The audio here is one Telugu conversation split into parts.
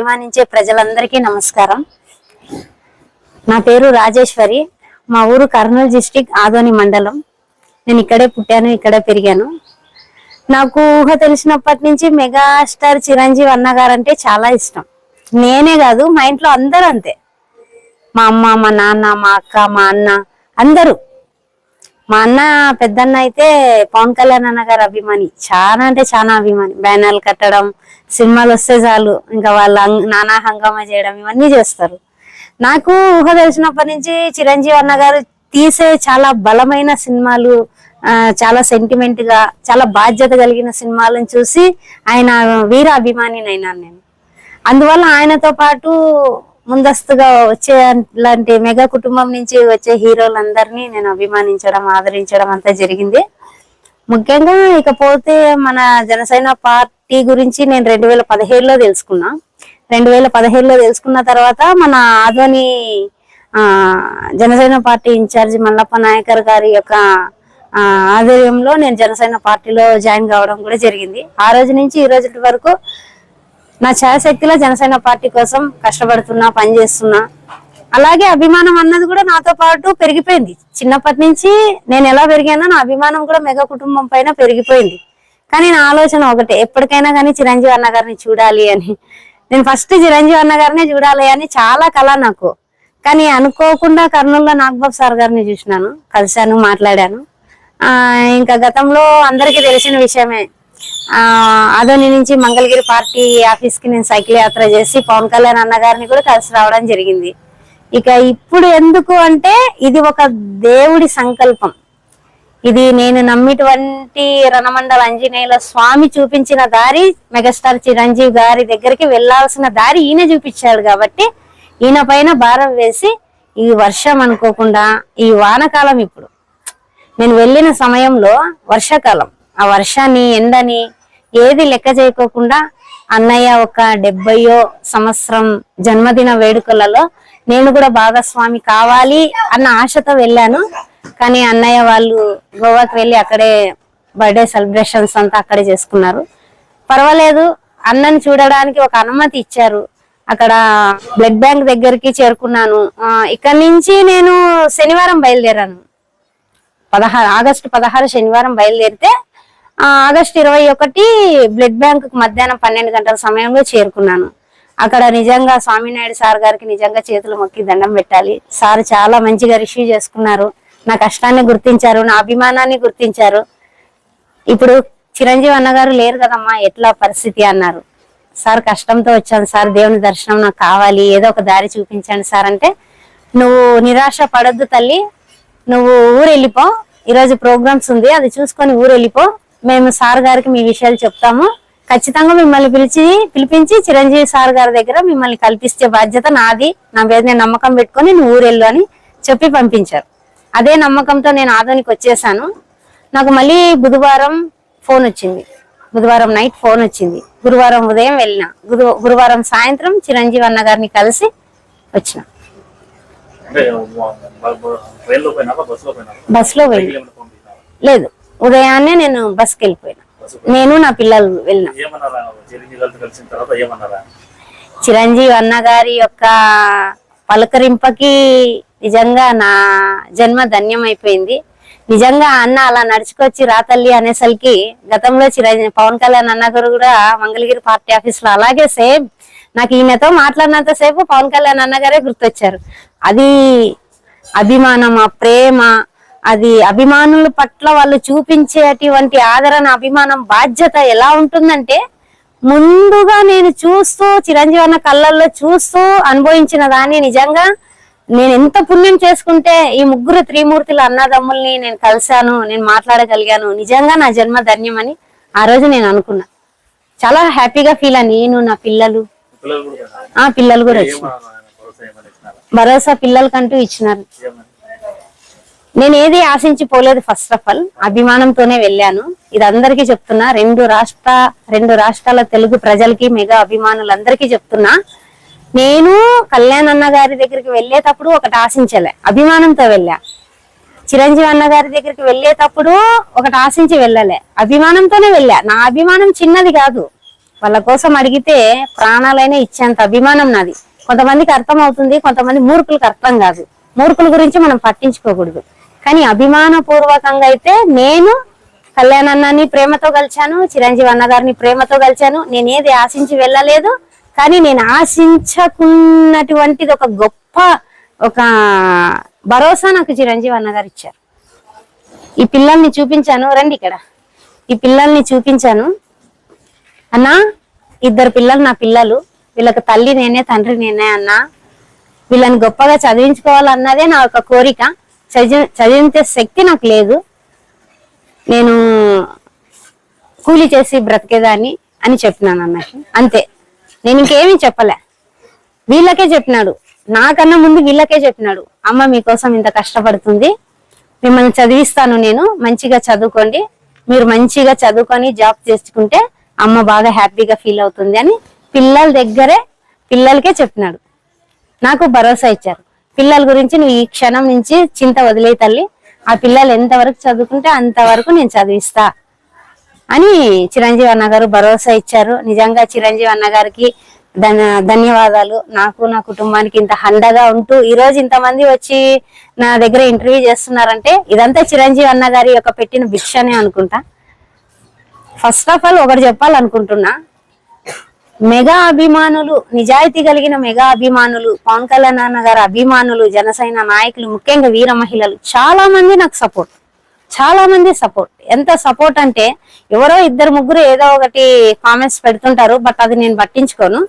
అభిమానించే ప్రజలందరికీ నమస్కారం. నా పేరు రాజేశ్వరి. మా ఊరు కర్నూలు డిస్టిక్ ఆదోని మండలం. నేను ఇక్కడే పుట్టాను ఇక్కడే పెరిగాను. నాకు ఊహ తెలిసినప్పటి నుంచి మెగాస్టార్ చిరంజీవి అన్నగారు అంటే చాలా ఇష్టం. నేనే కాదు మా ఇంట్లో అందరూ అంతే. మా అమ్మ మా నాన్న మా అక్క మా అన్న అందరూ. మా అన్న పెద్దన్న అయితే పవన్ కళ్యాణ్ అన్న గారు అభిమాని. చాలా అంటే చాలా అభిమాని. బ్యానర్లు కట్టడం సినిమాలు వస్తే చాలు. ఇంకా వాళ్ళ నానా హంగామా చేయడం ఇవన్నీ చేస్తారు. నాకు ఊహ తెలిసినప్పటి నుంచి చిరంజీవి అన్న గారు తీసే చాలా బలమైన సినిమాలు చాలా సెంటిమెంట్గా చాలా బాధ్యత కలిగిన సినిమాలను చూసి ఆయన వీర అభిమానినైనాను నేను. అందువల్ల ఆయనతో పాటు ముందస్తుగా వచ్చే లాంటి మెగా కుటుంబం నుంచి వచ్చే హీరోలందరినీ నేను అభిమానించడం ఆదరించడం అంతా జరిగింది. ముఖ్యంగా ఇకపోతే మన జనసేన పార్టీ గురించి నేను రెండు వేల పదిహేడులో తెలుసుకున్నా. రెండు వేల పదిహేడులో తెలుసుకున్న తర్వాత మన ఆధ్వని ఆ జనసేన పార్టీ ఇన్ఛార్జి మల్లప్ప నాయకర్ గారి యొక్క ఆధ్వర్యంలో నేను జనసేన పార్టీలో జాయిన్ కావడం కూడా జరిగింది. ఆ రోజు నుంచి ఈ రోజు వరకు నా ఛాయశక్తిలో జనసేన పార్టీ కోసం కష్టపడుతున్నా పనిచేస్తున్నా. అలాగే అభిమానం అన్నది కూడా నాతో పాటు పెరిగిపోయింది. చిన్నప్పటి నుంచి నేను ఎలా పెరిగానో నా అభిమానం కూడా మెగా కుటుంబం పైన పెరిగిపోయింది. కానీ నా ఆలోచన ఒకటే ఎప్పటికైనా కానీ చిరంజీవి అన్న గారిని చూడాలి అని. నేను ఫస్ట్ చిరంజీవి అన్న గారిని చూడాలి అని చాలా కళ నాకు. కానీ అనుకోకుండా కర్నూలులో నాగబాబు సార్ గారిని చూసినాను కలిశాను మాట్లాడాను. ఇంకా గతంలో అందరికీ తెలిసిన విషయమే. ఆదోని నుంచి మంగళగిరి పార్టీ ఆఫీస్కి నేను సైకిల్ యాత్ర చేసి పవన్ కళ్యాణ్ అన్న గారిని కూడా కలిసి రావడం జరిగింది. ఇక ఇప్పుడు ఎందుకు అంటే ఇది ఒక దేవుడి సంకల్పం. ఇది నేను నమ్మిటువంటి రణమండల ఆంజనేయుల స్వామి చూపించిన దారి మెగాస్టార్ చిరంజీవి గారి దగ్గరికి వెళ్ళాల్సిన దారి ఈయన చూపించాడు కాబట్టి ఈయన పైన భారం వేసి ఈ వర్షం అనుకోకుండా ఈ వానకాలం ఇప్పుడు. నేను వెళ్ళిన సమయంలో వర్షాకాలం. ఆ వర్షాన్ని ఎండని ఏది లెక్క చేయకోకుండా అన్నయ్య ఒక డెబ్బయో సంవత్సరం జన్మదిన వేడుకలలో నేను కూడా భాగస్వామి కావాలి అన్న ఆశతో వెళ్ళాను. కానీ అన్నయ్య వాళ్ళు గోవాకి వెళ్ళి అక్కడే బర్త్డే సెలబ్రేషన్స్ అంతా అక్కడే చేసుకున్నారు. పర్వాలేదు అన్నని చూడడానికి ఒక అనుమతి ఇచ్చారు. అక్కడ బ్లడ్ బ్యాంక్ దగ్గరికి చేరుకున్నాను. ఇక్కడ నుంచి నేను శనివారం బయలుదేరాను. పదహారు ఆగస్టు పదహారు శనివారం బయలుదేరితే ఆగస్టు ఇరవై ఒకటి బ్లడ్ బ్యాంకు మధ్యాహ్నం పన్నెండు గంటల సమయంలో చేరుకున్నాను. అక్కడ నిజంగా స్వామినాయుడు సార్ గారికి నిజంగా చేతులు మొక్కి దండం పెట్టాలి. సార్ చాలా మంచిగా రిసీవ్ చేసుకున్నారు. నా కష్టాన్ని గుర్తించారు నా అభిమానాన్ని గుర్తించారు. ఇప్పుడు చిరంజీవి అన్నగారు లేరు కదమ్మా ఎట్లా పరిస్థితి అన్నారు. సార్ కష్టంతో వచ్చాను సార్ దేవుని దర్శనం నాకు కావాలి ఏదో ఒక దారి చూపించండి సార్ అంటే నువ్వు నిరాశ పడద్దు తల్లి నువ్వు ఊరు వెళ్ళిపో ఈరోజు ప్రోగ్రామ్స్ ఉంది అది చూసుకొని ఊరు వెళ్ళిపో మేము సార్ గారికి మీ విషయాలు చెప్తాము. ఖచ్చితంగా మిమ్మల్ని పిలిచి పిలిపించి చిరంజీవి సార్ గారి దగ్గర మిమ్మల్ని కల్పిస్తే బాధ్యత నాది. నా మీద నేను నమ్మకం పెట్టుకొని నువ్వు ఊరు వెళ్ళు అని చెప్పి పంపించారు. అదే నమ్మకంతో నేను ఆదోనికి వచ్చేసాను. నాకు మళ్ళీ బుధవారం ఫోన్ వచ్చింది. బుధవారం నైట్ ఫోన్ వచ్చింది. గురువారం ఉదయం వెళ్ళిన. గురు గురువారం సాయంత్రం చిరంజీవి అన్న గారిని కలిసి వచ్చిన. బస్సులో వెళ్ళి? లేదు. ఉదయాన్నే నేను బస్కి వెళ్ళిపోయినా నేను నా పిల్లలు వెళ్ళిన. చిరంజీవి అన్న గారి యొక్క పలకరింపకి నిజంగా నా జన్మ ధన్యమైపోయింది. నిజంగా అన్న అలా నడుచుకొచ్చి రాతల్లి అనేసరికి గతంలో చిరంజీవి పవన్ కళ్యాణ్ అన్న గారు కూడా మంగళగిరి పార్టీ ఆఫీస్లో అలాగే సేమ్. నాకు ఈయనతో మాట్లాడినంత సేపు పవన్ కళ్యాణ్ అన్న గారే గుర్తొచ్చారు. అది అభిమానం ఆ ప్రేమ అది అభిమానుల పట్ల వాళ్ళు చూపించేటువంటి ఆదరణ అభిమానం బాధ్యత ఎలా ఉంటుందంటే ముందుగా నేను చూస్తూ చిరంజీవి అన్న కళ్ళల్లో చూస్తూ అనుభవించిన దాన్ని నిజంగా నేను ఎంత పుణ్యం చేసుకుంటే ఈ ముగ్గురు త్రిమూర్తుల అన్నదమ్ముల్ని నేను కలిశాను నేను మాట్లాడగలిగాను. నిజంగా నా జన్మ ధన్యమని ఆ రోజు నేను అనుకున్నా. చాలా హ్యాపీగా ఫీల్ అని నేను నా పిల్లలు? ఆ పిల్లలు కూడా వచ్చి ఏమన్నా ఆయన భరోసా పిల్లలకంటూ ఇచ్చినారు. నేను ఏది ఆశించి పోలేదు ఫస్ట్ ఆఫ్ ఆల్ అభిమానంతోనే వెళ్ళాను. ఇది అందరికీ చెప్తున్నా. రెండు రాష్ట్ర రెండు రాష్ట్రాల తెలుగు ప్రజలకి మెగా అభిమానులందరికీ చెప్తున్నా. నేను కళ్యాణ్ అన్న గారి దగ్గరికి వెళ్ళేటప్పుడు ఒకటి ఆశించలే. అభిమానంతో వెళ్ళా. చిరంజీవి అన్న గారి దగ్గరికి వెళ్ళేటప్పుడు ఒకటి ఆశించి వెళ్ళలే. అభిమానంతోనే వెళ్ళా. నా అభిమానం చిన్నది కాదు. వాళ్ళ కోసం అడిగితే ప్రాణాలైనా ఇచ్చేంత అభిమానం నాది. కొంతమందికి అర్థం అవుతుంది కొంతమంది మూర్ఖులకు అర్థం కాదు. మూర్ఖుల గురించి మనం పట్టించుకోకూడదు. కానీ అభిమాన పూర్వకంగా అయితే నేను కళ్యాణ్ అన్నని ప్రేమతో కలిశాను చిరంజీవి అన్న గారిని ప్రేమతో కలిశాను నేను ఏది ఆశించి వెళ్ళలేదు కానీ నేను ఆశించకున్నటువంటిది ఒక గొప్ప ఒక భరోసా నాకు చిరంజీవి అన్నగారు ఇచ్చారు. ఈ పిల్లల్ని చూపించాను రండి ఇక్కడ. ఈ పిల్లల్ని చూపించాను. అన్నా ఇద్దరు పిల్లలు నా పిల్లలు. వీళ్ళకి తల్లి నేనే తండ్రి నేనే అన్నా. వీళ్ళని గొప్పగా చదివించుకోవాలన్నదే నా ఒక కోరిక. చదివి చదివించే శక్తి నాకు లేదు. నేను కూలి చేసి బ్రతికేదాన్ని అని చెప్పినాను అన్నకి అంతే. నేను ఇంకేమీ చెప్పలే. వీళ్ళకే చెప్పినాడు. నాకన్నా ముందు వీళ్ళకే చెప్పినాడు. అమ్మ మీకోసం ఇంత కష్టపడుతుంది. మిమ్మల్ని చదివిస్తాను నేను. మంచిగా చదువుకోండి. మీరు మంచిగా చదువుకొని జాబ్ చేసుకుంటే అమ్మ బాగా హ్యాపీగా ఫీల్ అవుతుంది అని పిల్లల దగ్గరే పిల్లలకే చెప్పినాడు. నాకు భరోసా ఇచ్చారు. పిల్లల గురించి నువ్వు ఈ క్షణం నుంచి చింత వదిలే తల్లి. ఆ పిల్లలు ఎంతవరకు చదువుకుంటే అంతవరకు నేను చదివిస్తా అని చిరంజీవి అన్న గారు భరోసా ఇచ్చారు. నిజంగా చిరంజీవి అన్న గారికి ధన్యవాదాలు. నాకు నా కుటుంబానికి ఇంత హండగా ఉంటూ ఈ రోజు ఇంతమంది వచ్చి నా దగ్గర ఇంటర్వ్యూ చేస్తున్నారంటే ఇదంతా చిరంజీవి అన్న గారి యొక్క పెట్టిన భిక్షనే అనుకుంటా. ఫస్ట్ ఆఫ్ ఆల్ ఒకటి చెప్పాలనుకుంటున్నా. మెగా అభిమానులు నిజాయితీ కలిగిన మెగా అభిమానులు పవన్ కళ్యాణ్ అన్న గారి అభిమానులు జనసేన నాయకులు ముఖ్యంగా వీర మహిళలు చాలా మంది నాకు సపోర్ట్ చాలా మంది సపోర్ట్ ఎంత సపోర్ట్ అంటే ఎవరో ఇద్దరు ముగ్గురు ఏదో ఒకటి కామెంట్స్ పెడుతుంటారు బట్ అది నేను పట్టించుకోను.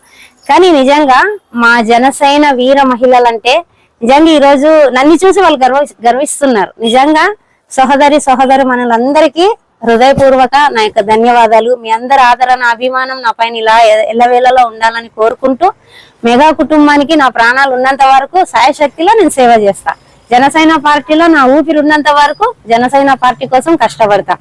కానీ నిజంగా మా జనసేన వీర మహిళలంటే నిజంగా ఈరోజు నన్ను చూసి వాళ్ళు గర్వ గర్విస్తున్నారు. నిజంగా సహోదరి సహోదరి మనలందరికీ హృదయపూర్వక నా యొక్క ధన్యవాదాలు. మీ అందరి ఆదరణ అభిమానం నా పైన ఇలా ఎల్లవేళలో ఉండాలని కోరుకుంటూ మెగా కుటుంబానికి నా ప్రాణాలు ఉన్నంత వరకు సాయశక్తిలో నేను సేవ చేస్తా. జనసేన పార్టీలో నా ఊపిరి ఉన్నంత వరకు జనసేన పార్టీ కోసం కష్టపడతా.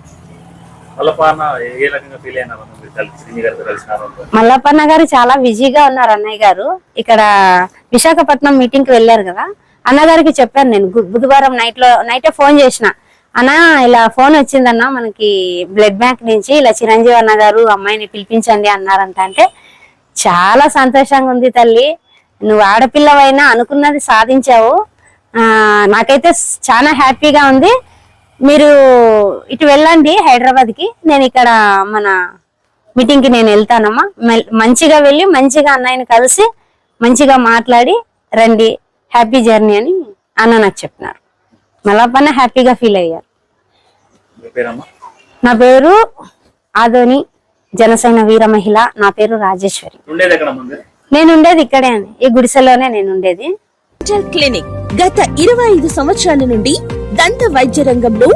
మల్లప్పన్న గారు చాలా బిజీగా ఉన్నారు అన్నయ్య గారు. ఇక్కడ విశాఖపట్నం మీటింగ్కి వెళ్ళారు కదా. అన్నగారికి చెప్పాను నేను బుధవారం నైట్లో నైటే ఫోన్ చేసిన. అన్నా ఇలా ఫోన్ వచ్చిందన్న మనకి బ్లడ్ బ్యాంక్ నుంచి ఇలా చిరంజీవి అన్న గారు అమ్మాయిని పిలిపించండి అన్నారంట అంటే చాలా సంతోషంగా ఉంది తల్లి. నువ్వు ఆడపిల్లవైనా అనుకున్నది సాధించావు. నాకైతే చాలా హ్యాపీగా ఉంది. మీరు ఇటు వెళ్ళండి హైదరాబాద్కి. నేను ఇక్కడ మన మీటింగ్కి నేను వెళ్తానమ్మా. మంచిగా వెళ్ళి మంచిగా అన్నయ్యని కలిసి మంచిగా మాట్లాడి రండి. హ్యాపీ జర్నీ అని అన్న నాకు చెప్పినారు. మళ్ళా హ్యాపీగా ఫీల్ అయ్యారు. నా పేరు ఆదోని జనసేన వీర మహిళ. నా పేరు రాజేశ్వరి. నేను ఉండేది ఇక్కడే అండి. ఈ గుడిసెలోనే నేను ఉండేది. క్లినిక్ గత ఇరవై ఐదు సంవత్సరాల నుండి దంత వైద్య రంగంలో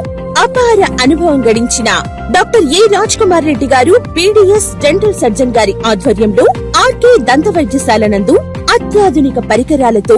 అపార అనుభవం గడించిన డాక్టర్ ఏ రాజ్ కుమార్ రెడ్డి గారు పీడిఎస్ డెంటల్ సర్జన్ గారి ఆధ్వర్యంలో ఆర్కే దంత వైద్యశాల నందు అత్యాధునిక పరికరాలతో